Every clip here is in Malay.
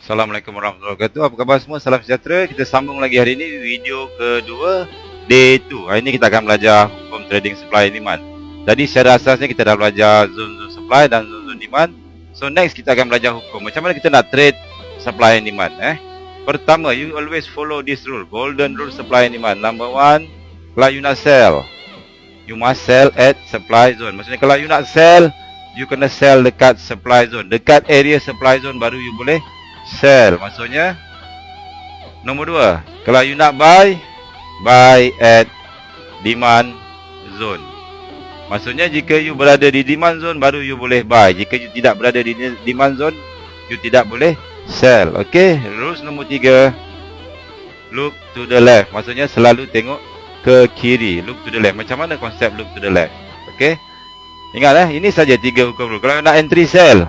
Assalamualaikum warahmatullahi wabarakatuh. Apa khabar semua? Salam sejahtera. Kita sambung lagi hari ini video kedua day 2. Hari ini kita akan belajar hukum trading supply and demand. Jadi secara asasnya kita dah belajar zone-zone supply dan zone-zone demand. So next kita akan belajar hukum. Macam mana kita nak trade supply and demand eh? Pertama, you always follow this rule. Golden rule supply and demand. Number one, kalau you nak sell, you must sell at supply zone. Maksudnya kalau you nak sell, you kena sell dekat supply zone. Dekat area supply zone baru you boleh sell maksudnya? Nombor dua. Kalau you nak buy buy at demand zone. Maksudnya jika you berada di demand zone baru you boleh buy. Jika you tidak berada di demand zone you tidak boleh sell. Okey rules nombor tiga. Look to the left. Maksudnya selalu tengok ke kiri. Look to the left. Macam mana konsep look to the left? Okey. Ingat eh? Ini saja tiga hukum rule. Kalau nak entry sell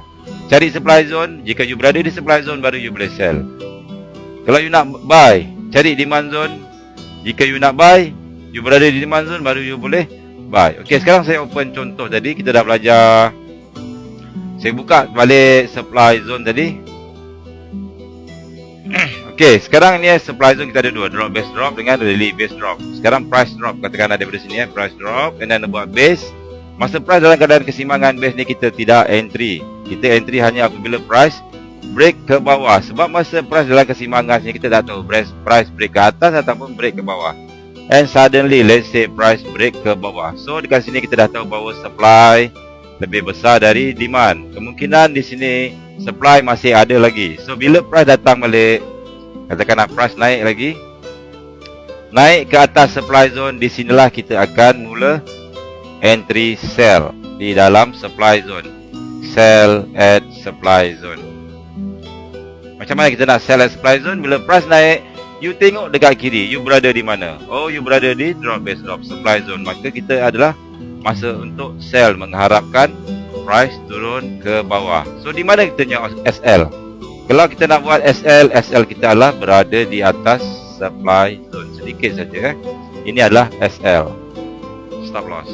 Cari supply zone. Jika you berada di supply zone Baru you boleh sell. Kalau you nak buy Cari demand zone. Jika you nak buy You berada di demand zone Baru you boleh buy. Ok sekarang saya open contoh tadi. Kita dah belajar. Saya buka balik supply zone tadi. Ok sekarang ni supply zone kita ada dua. Drop base drop dengan rally base drop. Sekarang price drop. Katakan ada daripada sini ya Price drop. And then buat base. Masa price dalam keadaan kesimbangan base ni kita tidak entry kita entry hanya apabila price break ke bawah. Sebab masa price dalam kesimbangan kita tak tahu price price break ke atas ataupun break ke bawah. And suddenly let's say price break ke bawah. So dekat sini kita dah tahu bahawa supply lebih besar dari demand. Kemungkinan di sini supply masih ada lagi. So bila price datang balik katakanlah price naik lagi naik ke atas supply zone di sinilah kita akan mula entry sell di dalam supply zone sell at supply zone. Macam mana kita nak sell at supply zone? Bila price naik, you tengok dekat kiri, you berada di mana? Oh, you berada di drop base drop supply zone. Maka kita adalah masa untuk sell mengharapkan price turun ke bawah. So di mana kita nak SL? Kalau kita nak buat SL, SL kita adalah berada di atas supply zone sedikit saja eh. Ini adalah SL. Stop loss.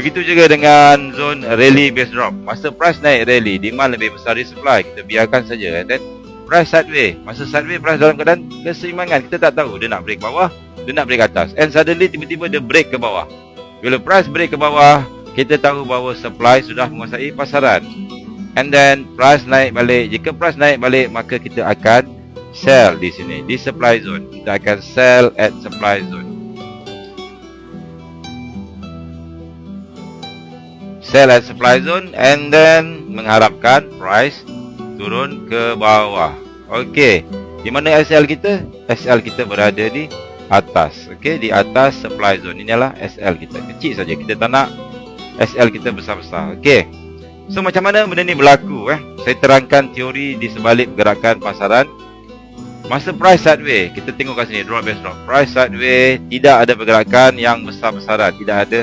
Begitu juga dengan zone rally base drop. Masa price naik rally, demand lebih besar dari supply. Kita biarkan saja. And then price sideway. Masa sideway price dalam keadaan keseimbangan. Kita tak tahu dia nak break bawah, dia nak break atas. And suddenly tiba-tiba dia break ke bawah. Bila price break ke bawah, kita tahu bahawa supply sudah menguasai pasaran. And then price naik balik. Jika price naik balik, maka kita akan sell di sini. Di supply zone. Kita akan sell at supply zone. Sell at supply zone and then mengharapkan price turun ke bawah. Okey. Di mana SL kita? SL kita berada di atas. Okey, di atas supply zone. Ini adalah SL kita. Kecil saja. Kita tak nak SL kita besar-besar. Okey. So macam mana benda ni berlaku eh? Saya terangkan teori di sebalik pergerakan pasaran. Masa price sideway, kita tengok kat sini drop base drop. Price sideway tidak ada pergerakan yang besar-besaran, tidak ada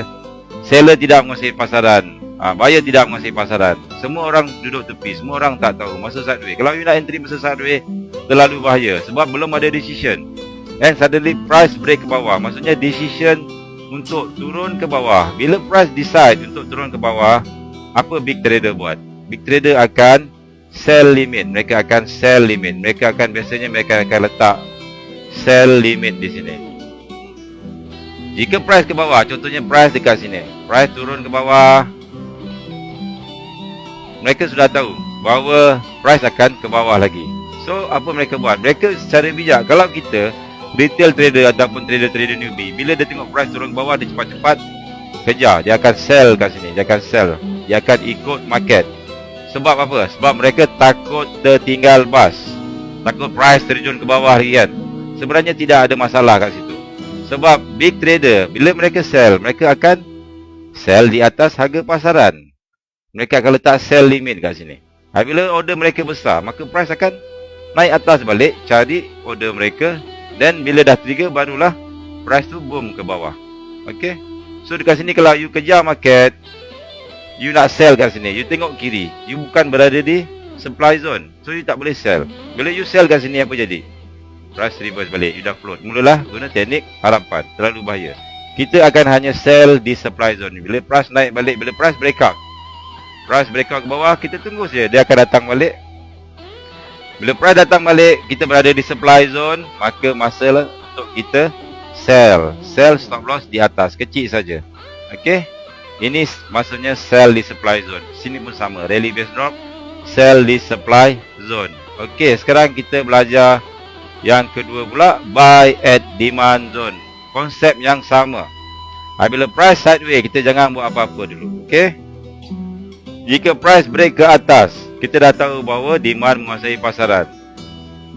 seller tidak menguasai pasaran. Ha, buyer tidak menguasai pasaran. Semua orang duduk tepi semua orang tak tahu masa sideways kalau you nak entry masa sideways terlalu bahaya sebab belum ada decision. And suddenly price break ke bawah. Maksudnya decision untuk turun ke bawah. Bila price decide untuk turun ke bawah apa big trader buat? Big trader akan sell limit. Mereka akan sell limit. Mereka akan biasanya mereka akan letak sell limit di sini jika price ke bawah contohnya price dekat sini price turun ke bawah mereka sudah tahu bahawa price akan ke bawah lagi. So, apa mereka buat? Mereka secara bijak, kalau kita retail trader ataupun trader-trader newbie, bila dia tengok price turun ke bawah, dia cepat-cepat kejar. Dia akan sell kat sini. Dia akan sell. Dia akan ikut market. Sebab apa? Sebab mereka takut tertinggal bus. Takut price terjun ke bawah lagi kan? Sebenarnya tidak ada masalah kat situ. Sebab big trader, bila mereka sell, mereka akan sell di atas harga pasaran mereka akan letak sell limit kat sini. Apabila order mereka besar, maka price akan naik atas balik, cari order mereka dan bila dah trigger barulah price tu boom ke bawah. Okey. So dekat sini kalau you kejar market, you nak sell kat sini, you tengok kiri, you bukan berada di supply zone. So you tak boleh sell. Bila you sell kat sini apa jadi? Price reverse balik, you dah float. Mulalah guna teknik harapan, terlalu bahaya. Kita akan hanya sell di supply zone. Bila price naik balik, bila price break out, price breakout ke bawah kita tunggu saja dia akan datang balik Bila price datang balik, kita berada di supply zone, maka masa lah untuk kita sell. Sell stop loss di atas, kecil saja. Okey. Ini maksudnya sell di supply zone. Sini pun sama, rally base drop, sell di supply zone. Okey, sekarang kita belajar yang kedua pula, buy at demand zone. Konsep yang sama. Bila price sideways, kita jangan buat apa-apa dulu. Okey. Jika price break ke atas, kita dah tahu bahawa demand menguasai pasaran.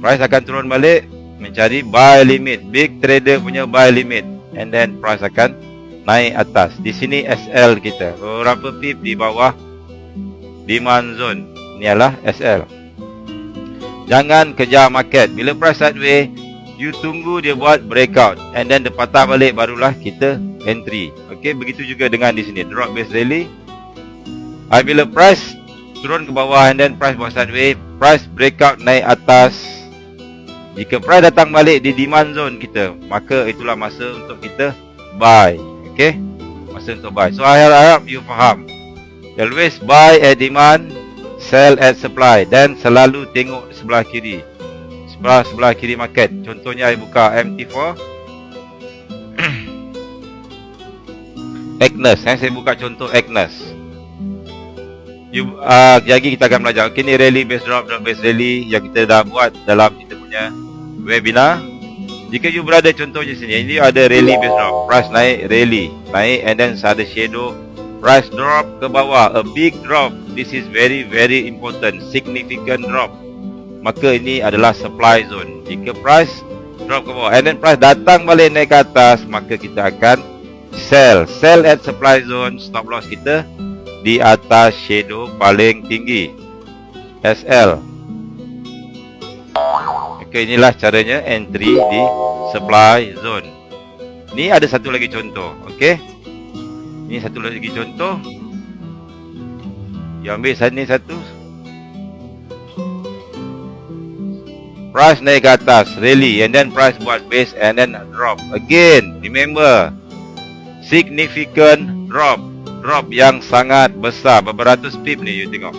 Price akan turun balik mencari buy limit. Big trader punya buy limit. And then price akan naik atas. Di sini SL kita. Berapa pip di bawah demand zone. Ini adalah SL. Jangan kejar market. Bila price sideways, you tunggu dia buat breakout. And then dia patah balik barulah kita entry. Okay, begitu juga dengan di sini. Drop base rally. Bila price turun ke bawah and then price buat sideways price breakout naik atas jika price datang balik di demand zone kita maka itulah masa untuk kita buy okay masa untuk buy so I harap you faham always buy at demand sell at supply dan selalu tengok sebelah kiri. Sebelah sebelah kiri market. Contohnya saya buka MT4 Agnes eh, saya buka contoh Agnes. You, uh, lagi kita akan belajar. Okay, ni rally base drop drop base rally yang kita dah buat dalam kita punya webinar. Jika you berada contohnya sini ini ada rally base drop. Price naik rally naik and then ada shadow price drop ke bawah. A big drop. This is very very important. Significant drop. Maka ini adalah supply zone. Jika price drop ke bawah and then price datang balik naik ke atas maka kita akan sell. Sell at supply zone. Stop loss kita di atas shadow paling tinggi. SL ok inilah caranya entry di supply zone. Ni ada satu lagi contoh ok ini satu lagi contoh. Yang ambil sini satu. Price naik ke atas rally and then price buat base and then drop. Again remember significant drop. Drop yang sangat besar. Beberapa ratus pip ni you tengok.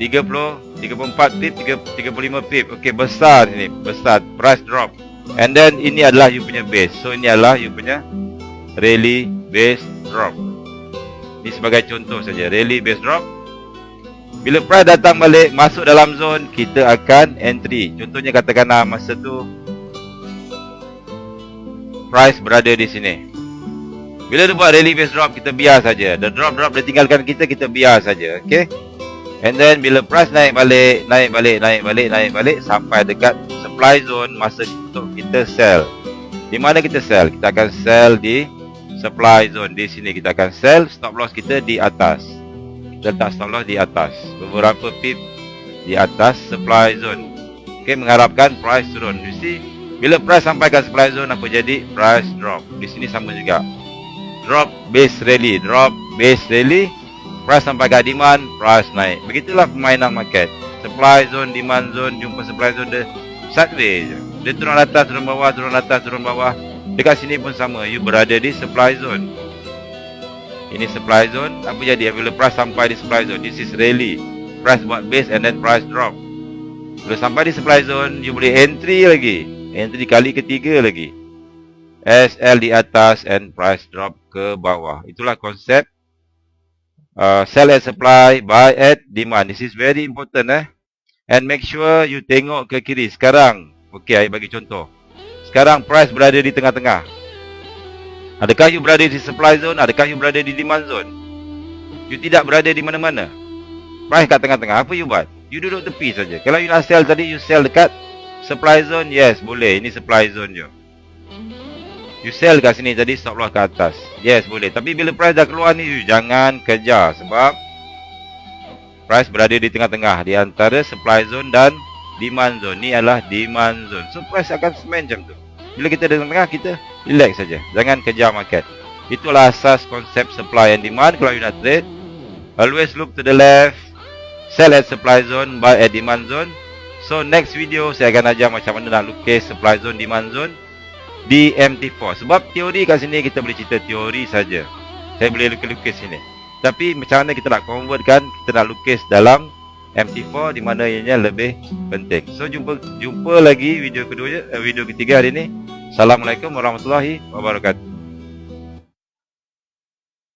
30 34 pip 35 pip. Okey besar ni besar. Price drop. And then ini adalah you punya base. So ini adalah you punya rally base drop ni sebagai contoh saja rally base drop bila price datang balik masuk dalam zone kita akan entry contohnya katakanlah masa tu price berada di sini bila dia buat rally base drop, kita biar saja. The drop drop dia tinggalkan kita, kita biar saja. Okay? And then bila price naik balik, naik balik, naik balik, naik balik sampai dekat supply zone masa untuk kita sell. Di mana kita sell? Kita akan sell di supply zone. Di sini kita akan sell, stop loss kita di atas. Kita letak stop loss di atas. Beberapa pip di atas supply zone. Okay, mengharapkan price turun. You see? Bila price sampai ke supply zone, apa jadi? Price drop. Di sini sama juga drop base rally drop base rally price sampai ke demand price naik begitulah permainan market supply zone demand zone jumpa supply zone dia sideways dia turun atas turun bawah turun atas turun bawah dekat sini pun sama you berada di supply zone ini supply zone apa jadi bila price sampai di supply zone this is rally price buat base and then price drop bila sampai di supply zone you boleh entry lagi entry kali ketiga lagi SL di atas and price drop ke bawah. Itulah konsep uh, sell at supply, buy at demand. This is very important eh. And make sure you tengok ke kiri. Sekarang, okay, saya bagi contoh. Sekarang price berada di tengah-tengah. Adakah you berada di supply zone? Adakah you berada di demand zone? You tidak berada di mana-mana. Price kat tengah-tengah. Apa you buat? You duduk tepi saja. Kalau you nak sell tadi, you sell dekat supply zone. Yes, boleh. Ini supply zone je. You sell kat sini jadi stop loss ke atas. Yes, boleh. Tapi bila price dah keluar ni, you jangan kejar. Sebab price berada di tengah-tengah. Di antara supply zone dan demand zone. Ni adalah demand zone. So, price akan semen macam tu. Bila kita di tengah-tengah, kita relax saja. Jangan kejar market. Itulah asas konsep supply and demand. Kalau you nak trade, always look to the left. Sell at supply zone, buy at demand zone. So, next video, saya akan ajar macam mana nak lukis supply zone, demand zone di MT4 sebab teori kat sini kita boleh cerita teori saja. Saya boleh lukis-lukis sini. Tapi macam mana kita nak convert kan kita nak lukis dalam MT4 di mana ianya lebih penting. So jumpa jumpa lagi video kedua eh, video ketiga hari ini. Assalamualaikum warahmatullahi wabarakatuh.